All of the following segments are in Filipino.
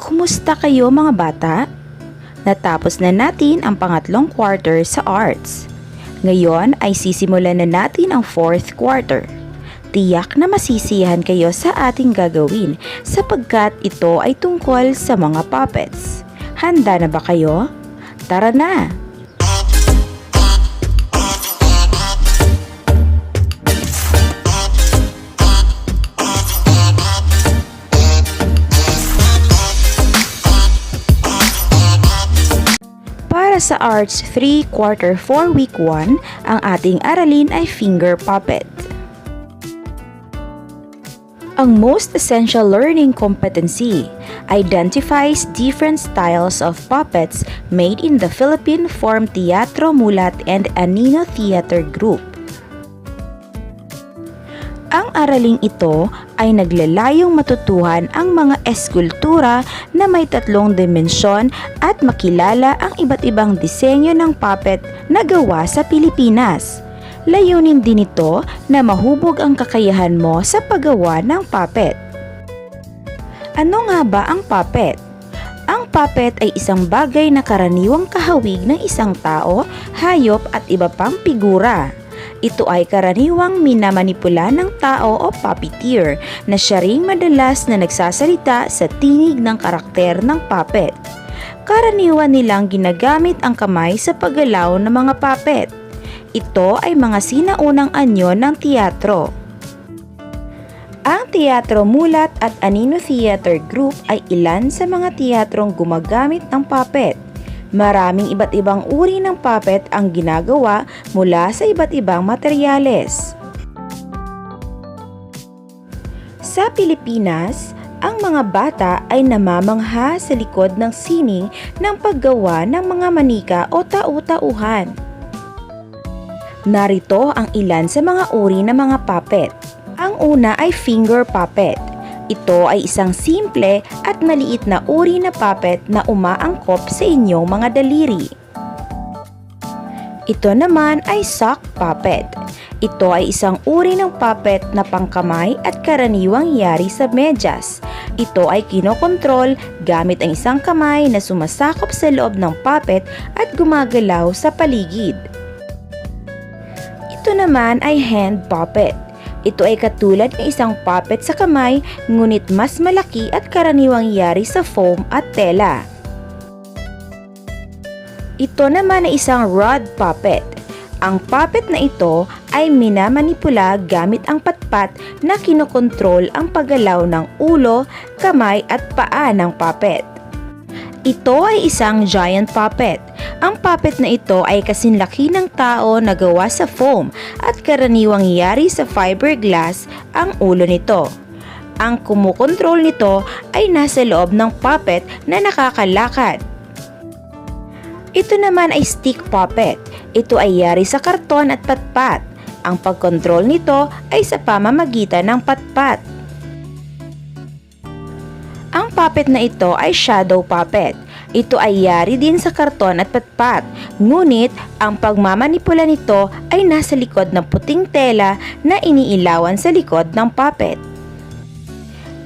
Kumusta kayo mga bata? Natapos na natin ang pangatlong quarter sa arts. Ngayon ay sisimulan na natin ang fourth quarter. Tiyak na masisiyahan kayo sa ating gagawin sapagkat ito ay tungkol sa mga puppets. Handa na ba kayo? Tara na! Sa Arts 3 Quarter 4 Week 1, ang ating aralin ay finger puppet. Ang most essential learning competency identifies different styles of puppets made in the Philippine Form Teatro Mulat and Anino Theater Group. Ang araling ito ay naglalayong matutuhan ang mga eskultura na may tatlong dimensyon at makilala ang iba't ibang disenyo ng puppet na gawa sa Pilipinas. Layunin din ito na mahubog ang kakayahan mo sa paggawa ng puppet. Ano nga ba ang puppet? Ang puppet ay isang bagay na karaniwang kahawig ng isang tao, hayop at iba pang figura. Ito ay karaniwang minamanipula ng tao o puppeteer na siya ring madalas na nagsasalita sa tinig ng karakter ng puppet. Karaniwan nilang ginagamit ang kamay sa paggalaw ng mga puppet. Ito ay mga sinaunang anyo ng teatro. Ang Teatro Mulat at Anino Theater Group ay ilan sa mga teatrong gumagamit ng puppet. Maraming iba't ibang uri ng puppet ang ginagawa mula sa iba't ibang materyales. Sa Pilipinas, ang mga bata ay namamangha sa likod ng sining ng paggawa ng mga manika o tau-tauhan. Narito ang ilan sa mga uri ng mga puppet. Ang una ay finger puppet. Ito ay isang simple at maliit na uri na puppet na umaangkop sa inyong mga daliri. Ito naman ay sock puppet. Ito ay isang uri ng puppet na pangkamay at karaniwang yari sa medyas. Ito ay kinokontrol gamit ang isang kamay na sumasakop sa loob ng puppet at gumagalaw sa paligid. Ito naman ay hand puppet. Ito ay katulad ng isang puppet sa kamay ngunit mas malaki at karaniwang yari sa foam at tela. Ito naman ay isang rod puppet. Ang puppet na ito ay minamanipula gamit ang patpat na kinokontrol ang paggalaw ng ulo, kamay at paa ng puppet. Ito ay isang giant puppet. Ang puppet na ito ay kasinlaki ng tao na gawa sa foam at karaniwang yari sa fiberglass ang ulo nito. Ang kumukontrol nito ay nasa loob ng puppet na nakakalakad. Ito naman ay stick puppet. Ito ay yari sa karton at patpat. Ang pagkontrol nito ay sa pamamagitan ng patpat. Puppet na ito ay shadow puppet. Ito ay yari din sa karton at patpat, ngunit ang pagmamanipula nito ay nasa likod ng puting tela na iniilawan sa likod ng puppet.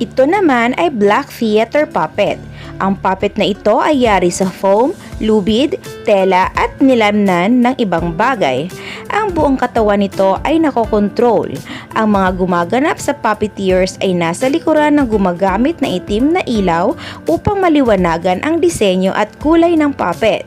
Ito naman ay black theater puppet. Ang puppet na ito ay yari sa foam, lubid, tela at nilamnan ng ibang bagay. Ang buong katawan nito ay nakokontrol. Ang mga gumaganap sa puppeteers ay nasa likuran ng gumagamit na itim na ilaw upang maliwanagan ang disenyo at kulay ng puppet.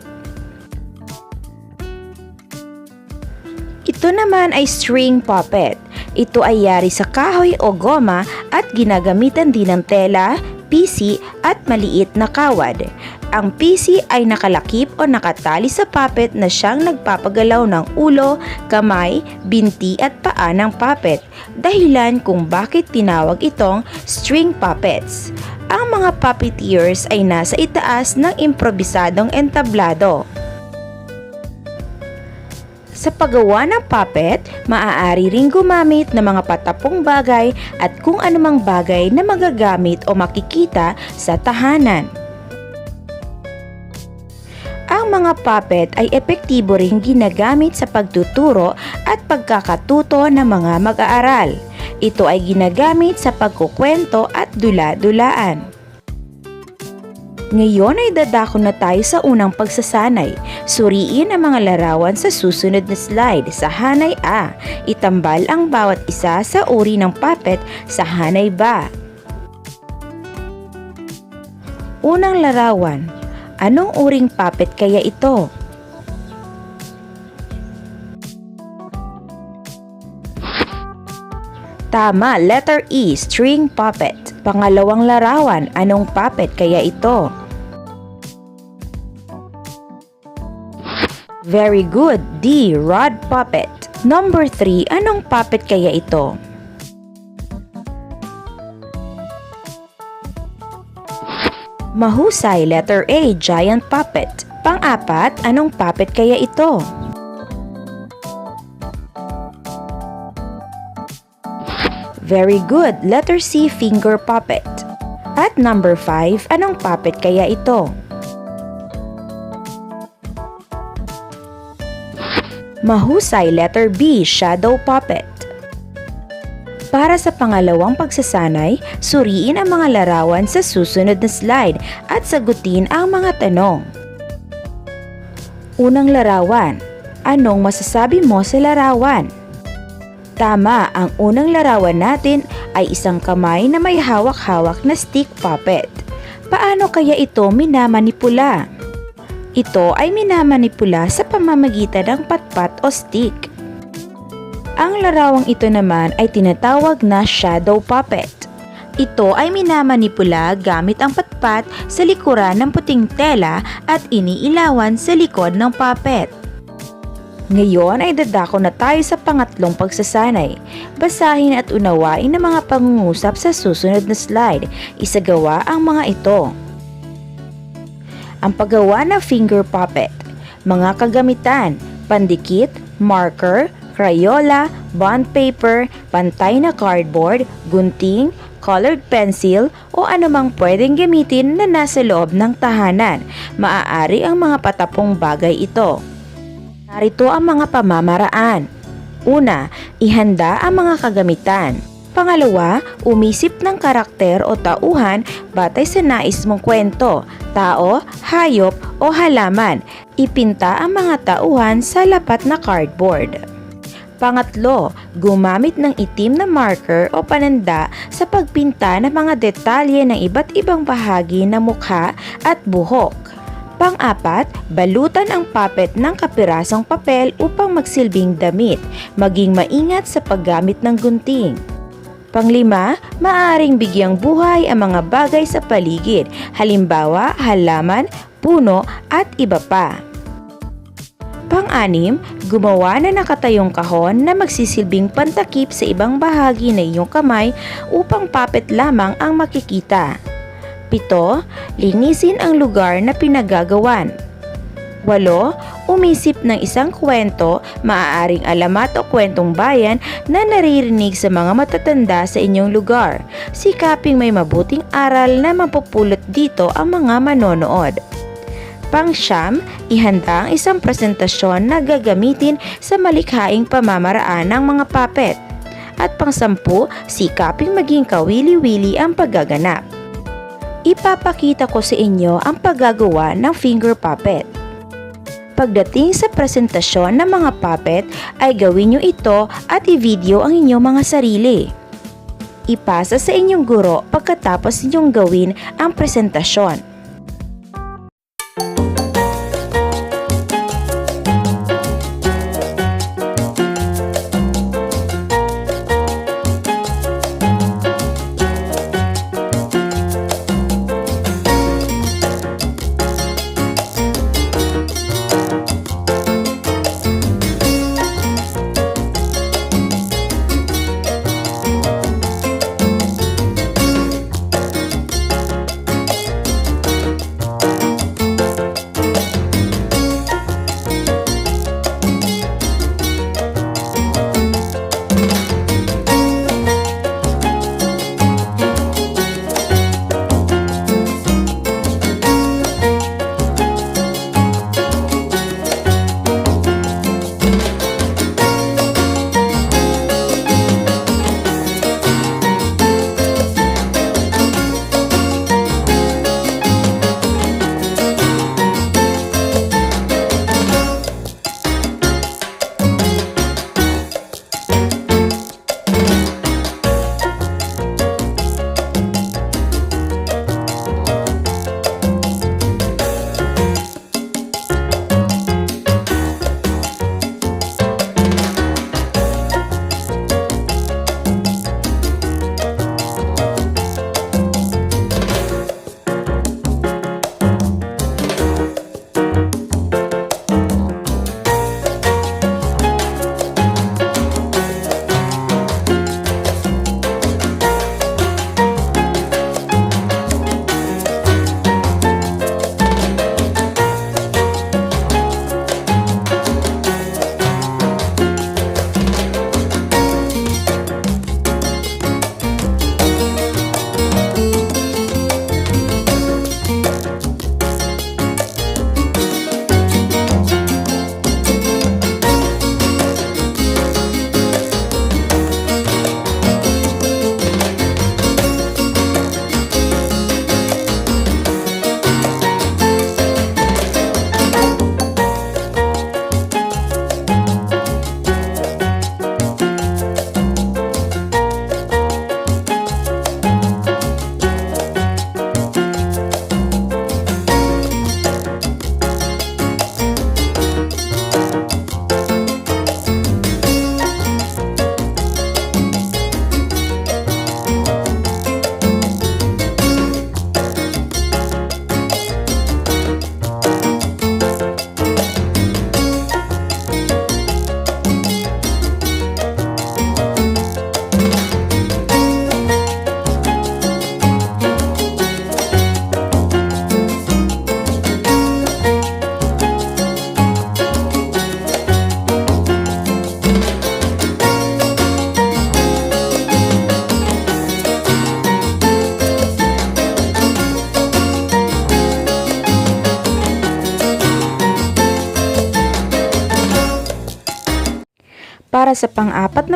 Ito naman ay string puppet. Ito ay yari sa kahoy o goma at ginagamitan din ng tela, PC at maliit na kawad. Ang PC ay nakalakip o nakatali sa puppet na siyang nagpapagalaw ng ulo, kamay, binti at paa ng puppet, dahilan kung bakit tinawag itong string puppets. Ang mga puppeteers ay nasa itaas ng improbisadong entablado. Sa paggawa ng puppet, maaari ring gumamit ng mga patapong bagay at kung anumang bagay na magagamit o makikita sa tahanan. Ang mga puppet ay epektibo ring ginagamit sa pagtuturo at pagkakatuto ng mga mag-aaral. Ito ay ginagamit sa pagkukwento at dula-dulaan. Ngayon ay dadako na tayo sa unang pagsasanay. Suriin ang mga larawan sa susunod na slide. Sa hanay A, itambal ang bawat isa sa uri ng puppet sa hanay ba. Unang larawan, anong uring puppet kaya ito? Tama, letter E, string puppet. Pangalawang larawan, anong puppet kaya ito? Very good, D, rod puppet. Number 3, anong puppet kaya ito? Mahusay, letter A, giant puppet. Pang-apat, anong puppet kaya ito? Very good, letter C, finger puppet. At number 5, anong puppet kaya ito? Mahusay, letter B, shadow puppet. Para sa pangalawang pagsasanay, suriin ang mga larawan sa susunod na slide at sagutin ang mga tanong. Unang larawan, anong masasabi mo sa larawan? Tama, ang unang larawan natin ay isang kamay na may hawak-hawak na stick puppet. Paano kaya ito minamanipula? Ito ay minamanipula sa pamamagitan ng patpat o stick. Ang larawang ito naman ay tinatawag na shadow puppet. Ito ay minamanipula gamit ang patpat sa likuran ng puting tela at iniilawan sa likod ng puppet. Ngayon ay dadako na tayo sa pangatlong pagsasanay. Basahin at unawain ang mga pangungusap sa susunod na slide. Isagawa ang mga ito. Ang paggawa ng finger puppet. Mga kagamitan, pandikit, marker, crayola, bond paper, pantay na cardboard, gunting, colored pencil o anumang pwedeng gamitin na nasa loob ng tahanan. Maaari ang mga patapong bagay ito. Narito ang mga pamamaraan. Una, ihanda ang mga kagamitan. Pangalawa, umisip ng karakter o tauhan batay sa nais mong kwento, tao, hayop o halaman. Ipinta ang mga tauhan sa lapat na cardboard. Pangatlo, gumamit ng itim na marker o pananda sa pagpinta ng mga detalye ng iba't ibang bahagi ng mukha at buhok. Pang-apat, balutan ang puppet ng kapirasong papel upang magsilbing damit, maging maingat sa paggamit ng gunting. Panglima, maaaring bigyang buhay ang mga bagay sa paligid, halimbawa halaman, puno at iba pa. Pang-anim, gumawa na nakatayong kahon na magsisilbing pantakip sa ibang bahagi ng iyong kamay upang puppet lamang ang makikita. Pito, linisin ang lugar na pinagagawan. Walo, umisip ng isang kwento, maaaring alamat o kwentong bayan na naririnig sa mga matatanda sa inyong lugar. Sikaping may mabuting aral na mapupulot dito ang mga manonood. Pangsyam, ihanda ang isang presentasyon na gagamitin sa malikhaing pamamaraan ng mga puppet. At pangsampu, sikaping maging kawili-wili ang paggaganap. Ipapakita ko sa inyo ang paggagawa ng finger puppet. Pagdating sa presentasyon ng mga puppet ay gawin nyo ito at i-video ang inyong mga sarili. Ipasa sa inyong guro pagkatapos ninyong gawin ang presentasyon.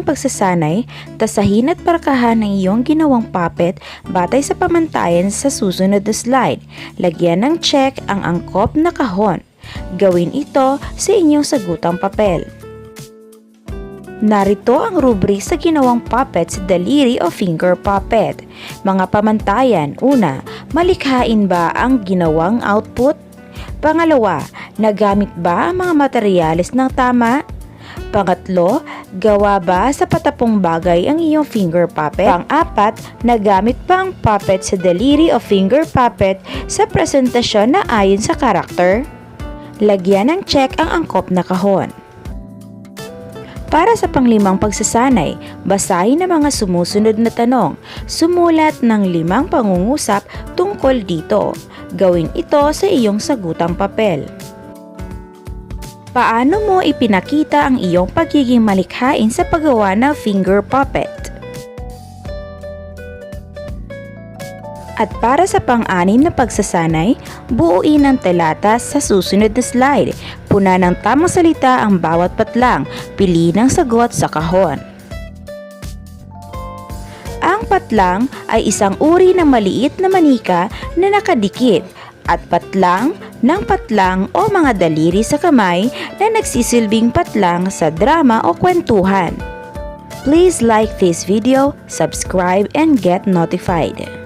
Na pagsasanay, tasahin at parkahan ng iyong ginawang puppet batay sa pamantayan sa susunod na slide. Lagyan ng check ang angkop na kahon. Gawin ito sa inyong sagutang papel. Narito ang rubric sa ginawang puppet sa daliri o finger puppet. Mga pamantayan. Una, malikhain ba ang ginawang output? Pangalawa, nagamit ba ang mga materyales ng tama? Pangatlo, gawa ba sa patapong bagay ang iyong finger puppet? Pang-apat, nagamit ba ang puppet sa daliri o finger puppet sa presentasyon na ayon sa karakter? Lagyan ng check ang angkop na kahon. Para sa panglimang pagsasanay, basahin ang mga sumusunod na tanong. Sumulat ng limang pangungusap tungkol dito. Gawin ito sa iyong sagutang papel. Paano mo ipinakita ang iyong pagiging malikhain sa paggawa ng finger puppet? At para sa pang-anim na pagsasanay, buuin ang talata sa susunod na slide. Puna ng tamang salita ang bawat patlang. Pili ng sagot sa kahon. Ang patlang ay isang uri ng maliit na manika na nakadikit at patlang ng patlang o mga daliri sa kamay na nagsisilbing patlang sa drama o kwentuhan. Please like this video, subscribe, and get notified.